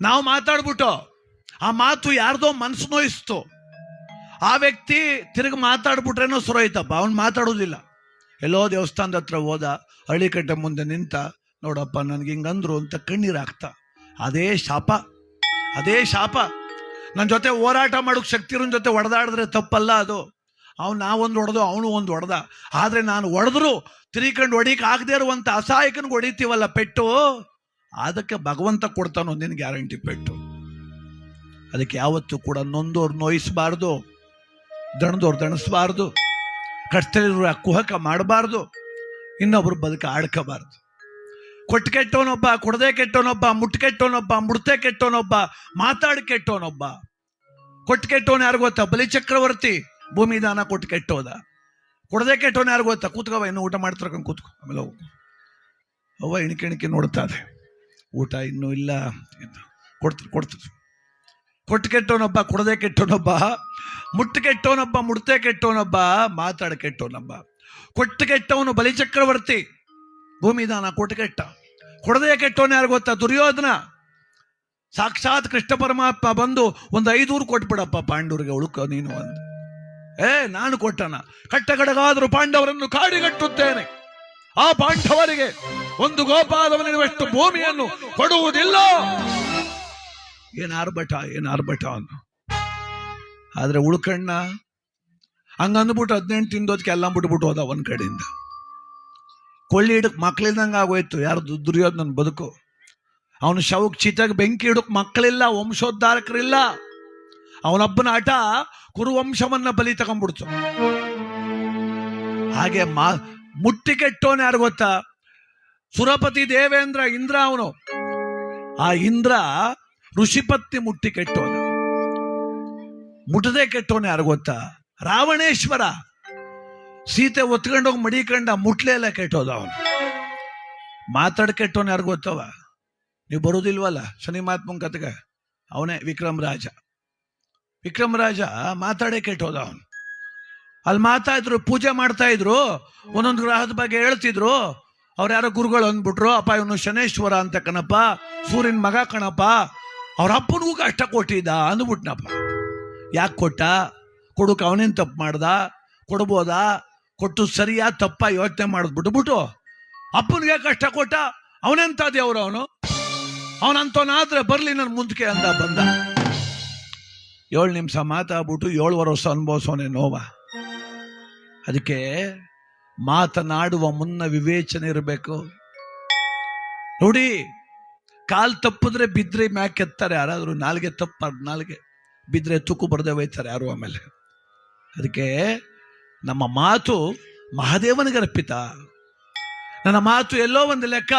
ನಾವು ಮಾತಾಡ್ಬಿಟ್ಟು ಆ ಮಾತು ಯಾರ್ದೋ ಮನಸ್ಸು ನೋಯಿಸ್ತು. ಆ ವ್ಯಕ್ತಿ ತಿರುಗಿ ಮಾತಾಡ್ಬಿಟ್ರೇನೋ ಸುರೋಯ್ತಪ್ಪ ಅವ್ನು ಮಾತಾಡೋದಿಲ್ಲ. ಎಲ್ಲೋ ದೇವಸ್ಥಾನದ ಹತ್ರ ಹೋದ ಹಳ್ಳಿಕಟ್ಟೆ ಮುಂದೆ ನಿಂತ, ನೋಡಪ್ಪ, ನನಗೆ ಹಿಂಗಂದ್ರು ಅಂತ ಕಣ್ಣೀರು ಹಾಕ್ತ. ಅದೇ ಶಾಪ ಅದೇ ಶಾಪ. ನನ್ನ ಜೊತೆ ಹೋರಾಟ ಮಾಡೋಕೆ ಶಕ್ತಿರನ್ ಜೊತೆ ಹೊಡೆದಾಡಿದ್ರೆ ತಪ್ಪಲ್ಲ ಅದು. ಅವ್ನು ನಾವೊಂದು ಹೊಡೆದು, ಅವನು ಒಂದು ಹೊಡೆದ. ಆದರೆ ನಾನು ಹೊಡೆದ್ರು ತಿರ್ಕೊಂಡು ಹೊಡಿಕ್ ಆಗದೆ ಇರುವಂಥ ಅಸಹಾಯಕನಿಗೆ ಹೊಡಿತೀವಲ್ಲ ಪೆಟ್ಟು. ಅದಕ್ಕೆ ಭಗವಂತ ಕೊಡ್ತಾನೋ ನಿನ್ನ ಗ್ಯಾರಂಟಿ ಪೆಟ್ಟು. ಅದಕ್ಕೆ ಯಾವತ್ತೂ ಕೂಡ ನೊಂದೋರು ನೋಯಿಸಬಾರ್ದು, ದಣದೋರು ದಣಿಸ್ಬಾರ್ದು, ಕಷ್ಟದಲ್ಲಿರುವ ಕುಹಕ ಮಾಡಬಾರ್ದು, ಇನ್ನೊಬ್ರು ಬದುಕ ಆಡ್ಕೋಬಾರ್ದು ಕೊಟ್ಟು ಕೆಟ್ಟವನೊಬ್ಬ, ಕೊಡದೆ ಕೆಟ್ಟವನೊಬ್ಬ, ಮುಟ್ಟು ಕೆಟ್ಟವನೊಬ್ಬ ಮುಡ್ತೆ ಕೆಟ್ಟವನೊಬ್ಬ, ಮಾತಾಡಿ ಕೆಟ್ಟವನೊಬ್ಬ. ಕೊಟ್ಟು ಕೆಟ್ಟವನು ಯಾರು ಗೊತ್ತಾ? ಬಲಿ ಚಕ್ರವರ್ತಿ, ಭೂಮಿ ದಾನ ಕೊಟ್ಟು ಕೆಟ್ಟೋದ. ಕೊಡದೆ ಕೆಟ್ಟವನು ಯಾರು ಗೊತ್ತಾ? ಕೂತ್ಕವ ಇನ್ನು ಊಟ ಮಾಡ್ತಿರ್ಕೊಂಡು ಕೂತ್ಕೋ. ಆಮೇಲೆ ಅವ್ವ ಇಣಿಕೆ ಇಣಿಕೆ ನೋಡ್ತಾ ಇದೆ. ಊಟ ಇನ್ನೂ ಇಲ್ಲ ಕೊಡ್ತಾರೆ ಕೊಡ್ತಾರೆ ಕೊಟ್ಟು ಕೆಟ್ಟವನೊಬ್ಬ, ಕೊಡದೆ ಕೆಟ್ಟವನೊಬ್ಬ, ಮುಟ್ಟು ಕೆಟ್ಟವನೊಬ್ಬ, ಮುಡ್ತೆ ಕೆಟ್ಟವನೊಬ್ಬ, ಮಾತಾಡ ಕೆಟ್ಟವನೊಬ್ಬ. ಕೊಟ್ಟು ಕೆಟ್ಟವನು ಬಲಿ ಚಕ್ರವರ್ತಿ ಭೂಮಿ ದಾನ ಕೊಟ್ಟು ಕೆಟ್ಟ. ಕೊಡದೆ ಕೆಟ್ಟವನು ಯಾರು ಗೊತ್ತಾ? ದುರ್ಯೋಧನ. ಸಾಕ್ಷಾತ್ ಕೃಷ್ಣ ಪರಮಾತ್ಮ ಬಂದು ಒಂದು ಐದೂರು ಕೊಟ್ಬಿಡಪ್ಪ ಪಾಂಡವರಿಗೆ ಉಳುಕ ನೀನು ಒಂದು ಏ, ನಾನು ಕೊಟ್ಟನ. ಕಟ್ಟಗಡಗಾದರೂ ಪಾಂಡವರನ್ನು ಕಾಡಿಗಟ್ಟುತ್ತೇನೆ. ಆ ಪಾಂಡವರಿಗೆ ಒಂದು ಗೋಪಾಲವನಿರುವಷ್ಟು ಭೂಮಿಯನ್ನು ಕೊಡುವುದಿಲ್ಲ. ಏನ್ ಆರ್ಭಟ ಏನ್ ಆರ್ಭಟ ಅವನು ಆದ್ರೆ ಉಳ್ಕಣ್ಣ, ಹಂಗಂದ್ಬಿಟ್ಟು ಹದಿನೆಂಟು ತಿಂದೋದಕ್ಕೆ ಎಲ್ಲ ಬಿಟ್ಬಿಟ್ಟು ಹೋದ ಒಂದ್ ಕಡೆಯಿಂದ. ಕೊಳ್ಳಿ ಹಿಡಕ್ ಮಕ್ಳಿಲ್ದಂಗೆ ಆಗೋಯ್ತು, ಯಾರು ದುರ್ಯೋದ್ ನನ್ನ ಬದುಕು. ಅವನು ಶವಕ್ ಚಿತಾಗ ಬೆಂಕಿ ಹಿಡಕ್ ಮಕ್ಕಳಿಲ್ಲ ವಂಶೋದ್ಧಾರಕರಿಲ್ಲ. ಅವನೊಬ್ಬನ ಆಟ ಕುರುವಂಶವನ್ನ ಬಲಿ ತಗೊಂಡ್ಬಿಡ್ತು. ಹಾಗೆ ಮಾ ಮುಟ್ಟಿ ಕೆಟ್ಟೋನ್ ಯಾರು ಗೊತ್ತಾ? ಸುರಪತಿ ದೇವೇಂದ್ರ ಇಂದ್ರ ಅವನು. ಆ ಇಂದ್ರ ಋಷಿಪತ್ತಿ ಮುಟ್ಟಿ ಕೆಟ್ಟೋನು ಮುಟ್ಟದೆ ಕೆಟ್ಟೋನ್ ಯಾರು ಗೊತ್ತಾ? ರಾವಣೇಶ್ವರ. ಸೀತೆ ಒತ್ಕೊಂಡೋಗಿ ಮಡಿಕಂಡ ಮುಟ್ಲೇ ಎಲ್ಲ ಕೆಟ್ಟೋದ ಅವನು. ಮಾತಾಡ್ ಕೆಟ್ಟೋನ್ ಯಾರು ಗೊತ್ತವ? ನೀವು ಬರೋದಿಲ್ವಲ್ಲ? ಶನಿ ಮಹಾತ್ಮನ್ ಕತೆಗೆ? ಅವನೇ ವಿಕ್ರಮ್ ರಾಜ. ವಿಕ್ರಮ್ ರಾಜ ಮಾತಾಡೇ ಕೆಟ್ಟೋದ ಅವನು. ಅಲ್ಲಿ ಮಾತಾಡಿದ್ರು ಪೂಜೆ ಮಾಡ್ತಾ ಇದ್ರು, ಒಂದೊಂದು ಗ್ರಹದ ಬಗ್ಗೆ ಹೇಳ್ತಿದ್ರು. ಅವ್ರು ಯಾರೋ ಗುರುಗಳು ಅಂದ್ಬಿಟ್ರು, ಅಪ್ಪ, ಇವನು ಶನೇಶ್ವರ ಅಂತ ಕಣಪ್ಪ, ಸೂರ್ಯನ ಮಗ ಕಣಪ್ಪ, ಅವ್ರ ಅಪ್ಪನಿಗೂ ಕಷ್ಟ ಕೊಟ್ಟಿದ್ದ ಅಂದ್ಬಿಟ್ನಪ್ಪ. ಯಾಕೆ ಕೊಟ್ಟ? ಕೊಡೋಕೆ ಅವನೇನು ತಪ್ಪು ಮಾಡ್ದ? ಕೊಡ್ಬೋದಾ? ಕೊಟ್ಟು ಸರಿಯಾ, ತಪ್ಪ ಯೋಚನೆ ಮಾಡೋದು ಬಿಟ್ಬಿಟ್ಟು, ಅಪ್ಪನಿಗೆ ಕಷ್ಟ ಕೊಟ್ಟ? ಅವನೆಂತ ದೇವ್ರು ಅವನು? ಅವನಂತವನಾದ್ರೆ ಬರಲಿ ನನ್ನ ಮುಂದಕ್ಕೆ ಅಂತ ಬಂದ. ಏಳು ನಿಮಿಷ ಮಾತಾಡ್ಬಿಟ್ಟು ಏಳುವರೆ ವರ್ಷ ಅನುಭವಿಸೋನೆ ನೋವ. ಅದಕ್ಕೆ ಮಾತನಾಡುವ ಮುನ್ನ ವಿವೇಚನೆ ಇರಬೇಕು. ನೋಡಿ, ಕಾಲು ತಪ್ಪಿದ್ರೆ ಬಿದ್ರೆ ಮ್ಯಾಕೆತ್ತಾರೆ ಯಾರಾದರೂ ನಾಲ್ಗೆ ತಪ್ಪ, ನಾಲ್ಗೆ ಬಿದ್ರೆ ತುಕ್ಕು ಬರದೆ ಹೋಯ್ತಾರೆ ಯಾರು ಆಮೇಲೆ. ಅದಕ್ಕೆ ನಮ್ಮ ಮಾತು ಮಹಾದೇವನಿಗೆ ಅರ್ಪಿತ ನನ್ನ ಮಾತು ಎಲ್ಲೋ ಒಂದು ಲೆಕ್ಕ.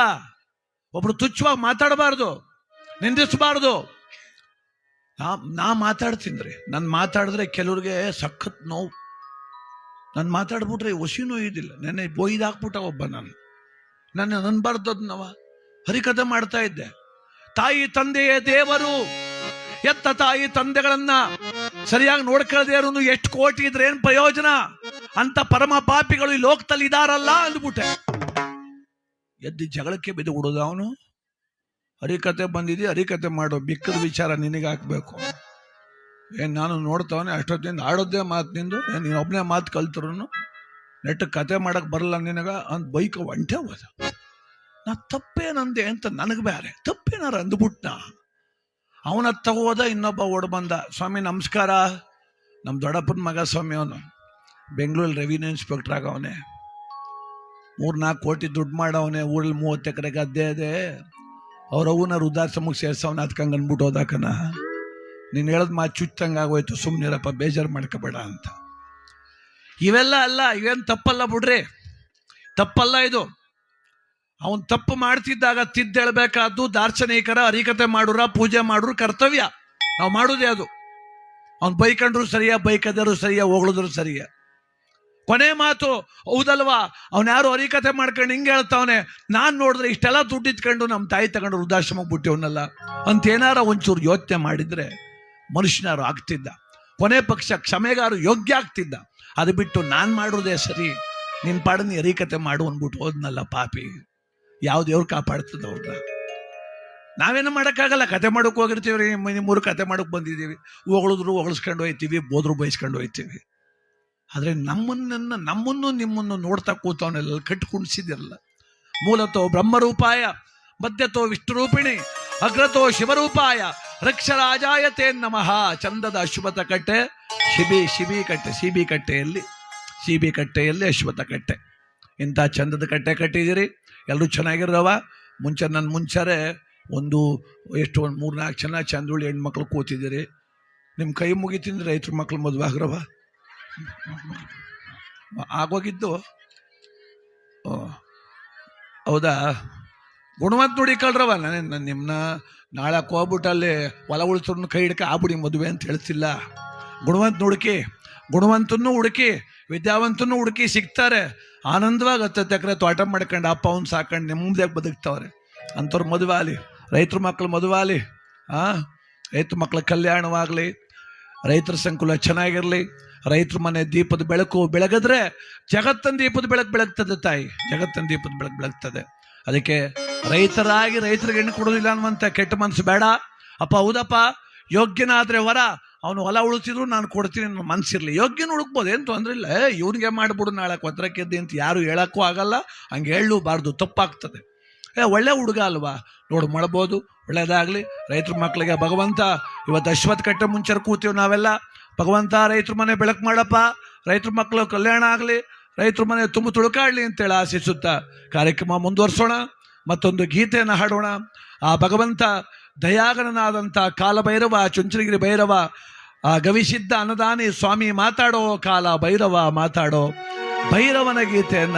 ಒಬ್ರು ತುಚ್ಛವಾಗಿ ಮಾತಾಡಬಾರ್ದು, ನಿಂದಿಸಬಾರ್ದು. ನಾ ನಾ ಮಾತಾಡ್ತೀನಿ ನಾನು ಮಾತಾಡಿದ್ರೆ ಕೆಲವ್ರಿಗೆ ಸಖತ್ ನೋವು. ನಾನು ಮಾತಾಡ್ಬಿಟ್ರೆ ಒಸಿ ಇದಿಲ್ಲ ನೆನ್ನೆ ಬೊಯ್ದಾಕ್ಬಿಟ್ಟ ಒಬ್ಬ ನಾನು. ನನ್ನ ನನ್ಬಾರ್ದದ್ನವ ಹರಿಕಥೆ ಮಾಡ್ತಾ ಇದ್ದೆ. ತಾಯಿ ತಂದೆಯೇ ದೇವರು. ಎತ್ತ ತಾಯಿ ತಂದೆಗಳನ್ನ ಸರಿಯಾಗಿ ನೋಡ್ಕೊಳ್ಳದೆ ಇರೋನು ಎಷ್ಟು ಕೋಟಿ ಇದ್ರೆ ಏನ್ ಪ್ರಯೋಜನ? ಅಂತ ಪರಮ ಪಾಪಿಗಳು ಈ ಲೋಕದಲ್ಲಿ ಇದಾರಲ್ಲ ಅಂದ್ಬಿಟ್ಟೆ. ಎದ್ದು ಜಗಳಕ್ಕೆ ಬಿದ್ದು ಬಿಡೋದು ಅವನು? ಹರಿಕತೆ ಬಂದಿದೆ ಹರಿಕತೆ ಮಾಡೋ ಬಿಕ್ಕದ ವಿಚಾರ ನಿನಗೆ ಹಾಕ್ಬೇಕು. ಏನ್ ನಾನು ನೋಡ್ತಾವನೆ ಅಷ್ಟೊತ್ತಿನಿಂದ ಆಡೋದೇ ಮಾತು ನಿಂದು ನೀನು ಒಬ್ಬನೇ ಮಾತು ಕಲ್ತರು ನೆಟ್ಟ ಕತೆ ಮಾಡಕ್ ಬರಲ್ಲ ನಿನಗ ಅಂತ ಬೈಕ್ ಒಂಟೆ ಹೋದ. ನಾ ತಪ್ಪೇನಂದೆ ಅಂತ ನನಗೆ ಬೇರೆ ತಪ್ಪೇನಾರ ಅಂದ್ಬಿಟ್ನ? ಅವನ ಹೋದ, ಇನ್ನೊಬ್ಬ ಓಡ್ ಬಂದ, ಸ್ವಾಮಿ ನಮಸ್ಕಾರ ನಮ್ಮ ದೊಡ್ಡಪ್ಪನ ಮಗ ಸ್ವಾಮಿ ಅವನು, ಬೆಂಗಳೂರಲ್ಲಿ ರೆವಿನ್ಯೂ ಇನ್ಸ್ಪೆಕ್ಟರ್ ಆಗವನೆ. ಮೂರ್ನಾಲ್ಕು ಕೋಟಿ ದುಡ್ಡು ಮಾಡವನೇ, ಊರಲ್ಲಿ ಮೂವತ್ತು ಎಕರೆ ಗದ್ದೆ ಇದೆ. ಅವ್ರ ಅವನ ವೃದ್ಧಾಶ್ರಮಕ್ಕೆ ಸೇರ್ಸವನ ಅದಕ್ಕಂಗೆ ಅಂದ್ಬಿಟ್ಟು ಹೋದಾಕನ. ನೀನು ಹೇಳೋದು ಮಾತು ಚುಚ್ಚಂಗೆ ಆಗೋಯ್ತು ಸುಮ್ಮನಿರಪ್ಪ ಬೇಜಾರು ಮಾಡ್ಕೋಬೇಡ ಅಂತ. ಇವೆಲ್ಲ ಅಲ್ಲ, ಇವೇನು ತಪ್ಪಲ್ಲ ಬಿಡ್ರಿ. ತಪ್ಪಲ್ಲ ಇದು. ಅವನು ತಪ್ಪು ಮಾಡ್ತಿದ್ದಾಗ ತಿದ್ದೇಳ್ಬೇಕಾದ್ದು ದಾರ್ಶನಿಕರ ಹರಿಕತೆ ಮಾಡುರ, ಪೂಜೆ ಮಾಡುರು ಕರ್ತವ್ಯ. ನಾವು ಮಾಡೋದೇ ಅದು. ಅವ್ನು ಬೈಕಂಡ್ರು ಸರಿಯಾ ಬೈಕದರು ಸರಿಯಾ, ಹೋಗಳಿದ್ರು ಸರಿಯಾ. ಕೊನೆ ಮಾತು, ಹೌದಲ್ವಾ? ಅವ್ನ ಯಾರು ಹರಿಕತೆ ಮಾಡ್ಕೊಂಡು ಹಿಂಗೆ ಹೇಳ್ತಾವನೆ? ನಾನು ನೋಡಿದ್ರೆ ಇಷ್ಟೆಲ್ಲ ದುಡ್ಡು ಇಟ್ಕೊಂಡು ನಮ್ಮ ತಾಯಿ ತಗೊಂಡು ವೃದ್ಧಾಶ್ರಮಕ್ಕೆ ಬಿಟ್ಟಿವನಲ್ಲ. ಅಂತ ಏನಾರ ಒಂಚೂರು ಯೋಚನೆ ಮಾಡಿದ್ರೆ ಮನುಷ್ಯನಾರು ಆಗ್ತಿದ್ದ. ಕೊನೆ ಪಕ್ಷ ಕ್ಷಮೆಗಾರು ಯೋಗ್ಯ ಆಗ್ತಿದ್ದ. ಅದು ಬಿಟ್ಟು ನಾನು ಮಾಡೋದೇ ಸರಿ. ನಿನ್ನ ಪಾಡನ್ನ ಎರಿಕತೆ ಮಾಡು ಅಂದ್ಬಿಟ್ಟು ಹೋದ್ನಲ್ಲ ಪಾಪಿ. ಯಾವ ದೇವ್ರು ಕಾಪಾಡ್ತದ ಅವ್ರನ್ನ ನಾವೇನು ಮಾಡೋಕ್ಕಾಗಲ್ಲ. ಕತೆ ಮಾಡೋಕೆ ಹೋಗಿರ್ತೀವಿ ರೀ ಮೂರು ಕತೆ ಮಾಡೋಕೆ ಬಂದಿದ್ದೀವಿ. ಹೊಗಳಿದ್ರು ಹೊಗಳಿಸ್ಕೊಂಡು ಹೋಯ್ತೀವಿ, ಬೋದ್ರು ಬಯಸ್ಕೊಂಡು ಹೋಯ್ತೀವಿ. ಆದರೆ ನಮ್ಮನ್ನ, ನಮ್ಮನ್ನು ನಿಮ್ಮನ್ನು ನೋಡ್ತಾ ಕೂತವನೆಲ್ಲ ಕಟ್ಟು ಕುಣಿಸಿದಿರಲ್ಲ ಮೂಲತೋ ಬ್ರಹ್ಮರೂಪಾಯ, ಮಧ್ಯತೋ ವಿಷ್ಣುರೂಪಿಣಿ, ಅಗ್ರತೋ ಶಿವರೂಪಾಯ ರಕ್ಷರಾಜಾಯತೆ ನಮಃ. ಚಂದದ ಅಶ್ವಥ ಕಟ್ಟೆ. ಶಿಬಿ ಶಿಬಿ ಕಟ್ಟೆ ಸಿಬಿ ಕಟ್ಟೆಯಲ್ಲಿ ಸಿಬಿ ಕಟ್ಟೆಯಲ್ಲಿ ಅಶ್ವಥ ಕಟ್ಟೆ. ಇಂಥ ಚಂದದ ಕಟ್ಟೆ ಕಟ್ಟಿದ್ದೀರಿ. ಎಲ್ಲರೂ ಚೆನ್ನಾಗಿರವ ಮುಂಚೆ ನನ್ನ ಮುಂಚೆರೆ ಒಂದು ಎಷ್ಟು ಒಂದು ಮೂರು ನಾಲ್ಕು ಜನ ಚಂದುಳ್ಳಿ ಹೆಣ್ಮಕ್ಳು ಕೂತಿದ್ದೀರಿ. ನಿಮ್ಮ ಕೈ ಮುಗಿತಿಂದ್ರೆ ರೈತರ ಮಕ್ಳು ಮದುವೆ ಆಗ್ರವ? ಆಗೋಗಿದ್ದು? ಹೌದಾ? ಗುಣವಂತ ನೋಡಿ ಕಳ್ರವ, ನಾನು ನಿಮ್ಮನ್ನ ನಾಳೆ ಹೋಗ್ಬಿಟ್ಟು ಅಲ್ಲಿ ಹೊಲ ಉಳಿಸ್ರು ಕೈ ಹಿಡ್ಕ ಆಗ್ಬಿಡಿ ಮದುವೆ ಅಂತ ಹೇಳ್ತಿಲ್ಲ. ಗುಣವಂತ ಹುಡುಕಿ ಗುಣವಂತನೂ ಹುಡುಕಿ, ವಿದ್ಯಾವಂತನೂ ಹುಡುಕಿ ಸಿಗ್ತಾರೆ. ಆನಂದವಾಗಿ ಹತ್ತತ್ತು ಎಕರೆ ತೋಟ ಮಾಡ್ಕೊಂಡು ಅಪ್ಪ, ಅವ್ನು ಸಾಕೊಂಡು ನೆಮ್ಮದಿಯಾಗಿ ಬದುಕ್ತಾವ್ರೆ. ಅಂಥವ್ರು ಮದುವೆ ಆಗಲಿ, ರೈತ್ರ ಮಕ್ಳು ಮದುವೆ ಆಗಲಿ ಹಾಂ ರೈತ್ರ ಮಕ್ಳ ಕಲ್ಯಾಣವಾಗಲಿ, ರೈತರ ಸಂಕುಲ ಚೆನ್ನಾಗಿರಲಿ, ರೈತರ ಮನೆ ದೀಪದ ಬೆಳಕು ಬೆಳಗಿದ್ರೆ ಜಗತ್ತನ ದೀಪದ ಬೆಳಕು ಬೆಳಗ್ತದೆ ತಾಯಿ, ಜಗತ್ತನ ದೀಪದ ಬೆಳಕು ಬೆಳಗ್ತದೆ. ಅದಕ್ಕೆ ರೈತರಾಗಿ ರೈತರಿಗೆ ಹೆಣ್ಣು ಕೊಡೋದಿಲ್ಲ ಅನ್ನುವಂಥ ಕೆಟ್ಟ ಮನಸ್ಸು ಬೇಡ. ಅಪ್ಪ, ಹೌದಪ್ಪ, ಯೋಗ್ಯನಾದ್ರೆ ವರ, ಅವನು ಹೊಲ ಉಳಿಸಿದ್ರು ನಾನು ಕೊಡ್ತೀನಿ ನನ್ನ ಮನಸ್ಸಿರಲಿ. ಯೋಗ್ಯನ ಹುಡುಕ್ಬೋದು, ಏನು ತೊಂದ್ರೆ ಇಲ್ಲ. ಇವ್ನಿಗೆ ಮಾಡಿಬಿಡು, ನಾಳೆ ಕೊತ್ರಕ್ಕೆದ್ದಿ ಅಂತ ಯಾರು ಹೇಳಕ್ಕೂ ಆಗಲ್ಲ. ಹಂಗೆ ಹೇಳಲೂಬಾರ್ದು, ತಪ್ಪಾಗ್ತದೆ. ಏ, ಒಳ್ಳೆ ಹುಡುಗ ಅಲ್ವಾ? ನೋಡು, ಮಾಡ್ಬೋದು, ಒಳ್ಳೇದಾಗಲಿ. ರೈತರ ಮಕ್ಕಳಿಗೆ ಭಗವಂತ, ಇವತ್ತು ಅಶ್ವತ್ ಕಟ್ಟೆ ಮುಂಚೆ ಕೂತೀವಿ ನಾವೆಲ್ಲ. ಭಗವಂತ, ರೈತರ ಮನೆ ಬೆಳಕು ಮಾಡಪ್ಪ. ರೈತರ ಮಕ್ಕಳು ಕಲ್ಯಾಣ ಆಗಲಿ. ರೈತರ ಮನೆ ತುಂಬ ತುಳುಕಾಡ್ಲಿ ಅಂತೇಳಿ ಆಶಿಸುತ್ತಾ ಕಾರ್ಯಕ್ರಮ ಮುಂದುವರ್ಸೋಣ, ಮತ್ತೊಂದು ಗೀತೆಯನ್ನು ಹಾಡೋಣ. ಆ ಭಗವಂತ ದಯಾಗಣನಾದಂಥ ಕಾಲಭೈರವ, ಚುಂಚನಗಿರಿ ಭೈರವ, ಆ ಗವಿಸಿದ್ಧ ಅನ್ನದಾನಿ ಸ್ವಾಮಿ ಮಾತಾಡೋ ಕಾಲ ಭೈರವ ಮಾತಾಡೋ ಭೈರವನ ಗೀತೆಯನ್ನ